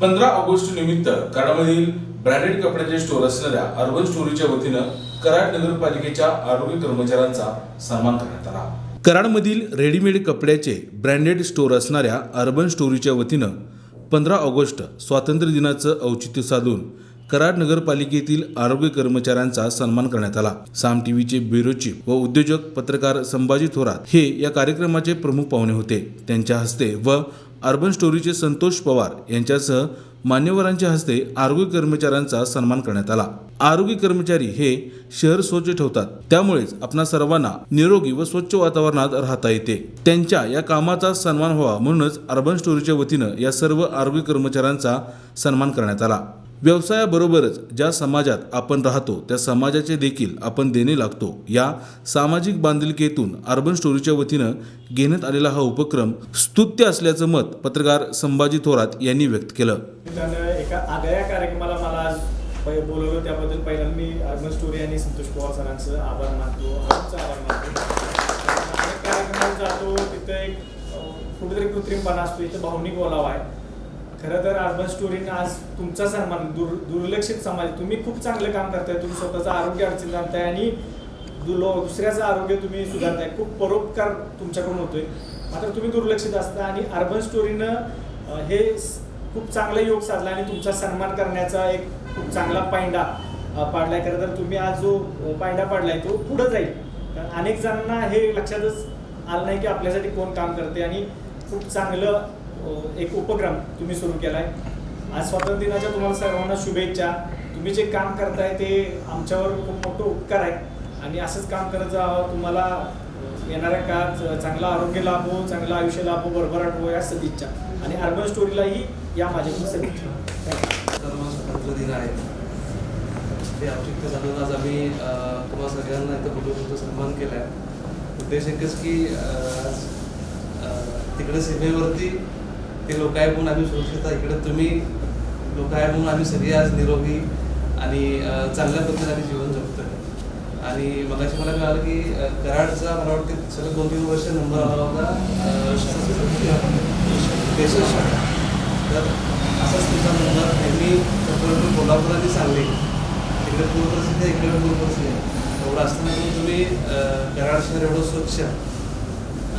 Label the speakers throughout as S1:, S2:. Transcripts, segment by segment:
S1: पंधरा ऑगस्ट निमित्त कराडमधील ब्रँडेड कपड्याचे स्टोअर असणाऱ्या अर्बन स्टोरीच्या वतीनं कराड नगरपालिकेच्या आरोग्य कर्मचाऱ्यांचा सन्मान करण्यात आला. कराडमधील रेडीमेड कपड्याचे ब्रँडेड स्टोअर असणाऱ्या अर्बन स्टोरीच्या वतीनं पंधरा ऑगस्ट स्वातंत्र्य दिनाचं औचित्य साधून कराड नगरपालिकेतील आरोग्य कर्मचाऱ्यांचा सन्मान करण्यात आला. साम टीव्हीचे ब्युरो चीफ व उद्योजक पत्रकार संभाजी थोरात हे या कार्यक्रमाचे प्रमुख पाहुणे होते. त्यांच्या हस्ते व अर्बन स्टोरीचे संतोष पवार यांच्यासह मान्यवरांच्या हस्ते आरोग्य कर्मचाऱ्यांचा सन्मान करण्यात आला. आरोग्य कर्मचारी हे शहर स्वच्छ ठेवतात. त्यामुळेच आपणा सर्वांना निरोगी व स्वच्छ वातावरणात राहता येते. त्यांच्या या कामाचा सन्मान व्हावा म्हणूनच अर्बन स्टोरीच्या वतीनं या सर्व आरोग्य कर्मचाऱ्यांचा सन्मान करण्यात आला. व्यवसायाबरोबरच ज्या समाजात आपण राहतो त्या समाजाचे देखील आपण देणे लागतो. या सामाजिक बांधिलकीतून अर्बन स्टोरीच्या वतीनं घेण्यात आलेला हा उपक्रम स्तुत्य असल्याचं मत पत्रकार संभाजी थोरात यांनी व्यक्त केलं.
S2: एका आगळ्या कार्यक्रमाला मला आज पहि- बोलवलं. त्याबद्दल पहिल्यांदा मी अर्बन स्टोरी आणि संतोष पवार सरांचं आभार मानतो. आमचा आभार मानतो. अनेक जातो तिथं एक कुठेतरी कृत्रिमपणा असतो. इथं भावनिक ओलावा आहे. खरं तर अर्बन स्टोरीनं आज तुमचा सन्मान दुर् दुर्लक्षित समाज तुम्ही खूप चांगलं काम करताय. तुम्ही स्वतःचं आरोग्य अडचण आणताय आणि दु- दुसऱ्याचं आरोग्य तुम्ही सुधारताय. खूप परोपकार तुमच्याकडून होतोय. मात्र तुम्ही दुर्लक्षित असता आणि अर्बन स्टोरीनं हे खूप चांगला योग साधला आणि तुमचा सन्मान करण्याचा एक खूप चांगला पायंडा पाडलाय. खरं तर तुम्ही आज जो पायंडा पाडलाय तो पुढं जाईल. कारण अनेक जणांना हे लक्षातच आलं नाही की आपल्यासाठी कोण काम करते आणि खूप चांगलं एक उपक्रम तुम्ही सुरू केला आहे आज स्वातंत्र्य दिनाच्या तुम्हाला सर्वांना शुभेच्छा. तुम्ही जे काम करताय ते आमच्यावर खूप मोठं उपकार आहे. आणि असंच काम करत जावं. तुम्हाला येणाऱ्या काळात चांगलं आरोग्य लाभो चांगलं आयुष्य लाभो बरोबर हो या सदिच्छा. आणि अर्बन स्टोरीलाही या माझ्याकडून सदिच्छा.
S3: स्वातंत्र्य दिन आहे ते औचित्य साधून आज आम्ही तुम्हा सगळ्यांना इथं बोलून तुमचा सन्मान केला आहे उद्देश एकच की आज तिकडे सीमेवरती ते लोक आहे म्हणून आम्ही सुरक्षित इकडे तुम्ही लोक आहे म्हणून आम्ही सगळे आज निरोगी आणि चांगल्या पद्धतीने जीवन जगतोय. आणि मगाशी मला कळालं की कराडचा मला वाटतं सलग दोन तीन वर्ष नंबर आला होता तर असाच तुमचा नंबर त्यांनी कोल्हापूर कोल्हापूर आणि सांगली इकडे पूर्वप्रसिद्ध आहे इकडे पूर्वप्रसिद्ध आहे. एवढं असताना पण तुम्ही कराड शहर एवढं स्वच्छ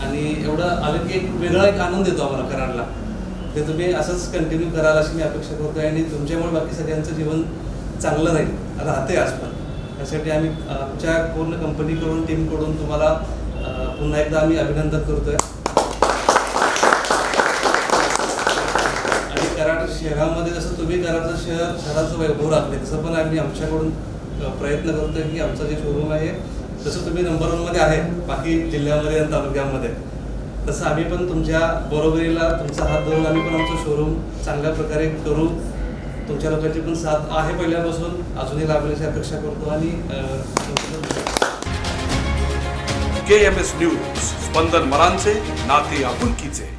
S3: आणि एवढं आलं की एक वेगळा एक आनंद येतो आम्हाला कराडला. ते तुम्ही असंच कंटिन्यू कराल अशी मी अपेक्षा करतोय आणि तुमच्यामुळे बाकी सगळ्यांचं जीवन चांगलं राहील राहते आज पण. त्यासाठी आम्ही आमच्या पूर्ण कंपनीकडून टीमकडून तुम्हाला पुन्हा एकदा आम्ही अभिनंदन करतोय. आणि कराड शहरामध्ये जसं तुम्ही कराडचं शहर शहराचं वैभव राखले तसं पण आम्ही आमच्याकडून प्रयत्न करतोय की आमचं जे शोरूम आहे तसं तुम्ही नंबर वनमध्ये आहे बाकी जिल्ह्यामध्ये आणि तालुक्यामध्ये तसं आम्ही पण तुमच्या बरोबरीला तुमचा हात धरून आम्ही पण आमचं शोरूम चांगल्या प्रकारे करू. तुमच्या लोकांची पण साथ आहे पहिल्यापासून. अजूनही लाभण्याची अपेक्षा करतो आणि
S4: के एम एस न्यूज स्पंदन मरांचे नाते आपुलकीचे.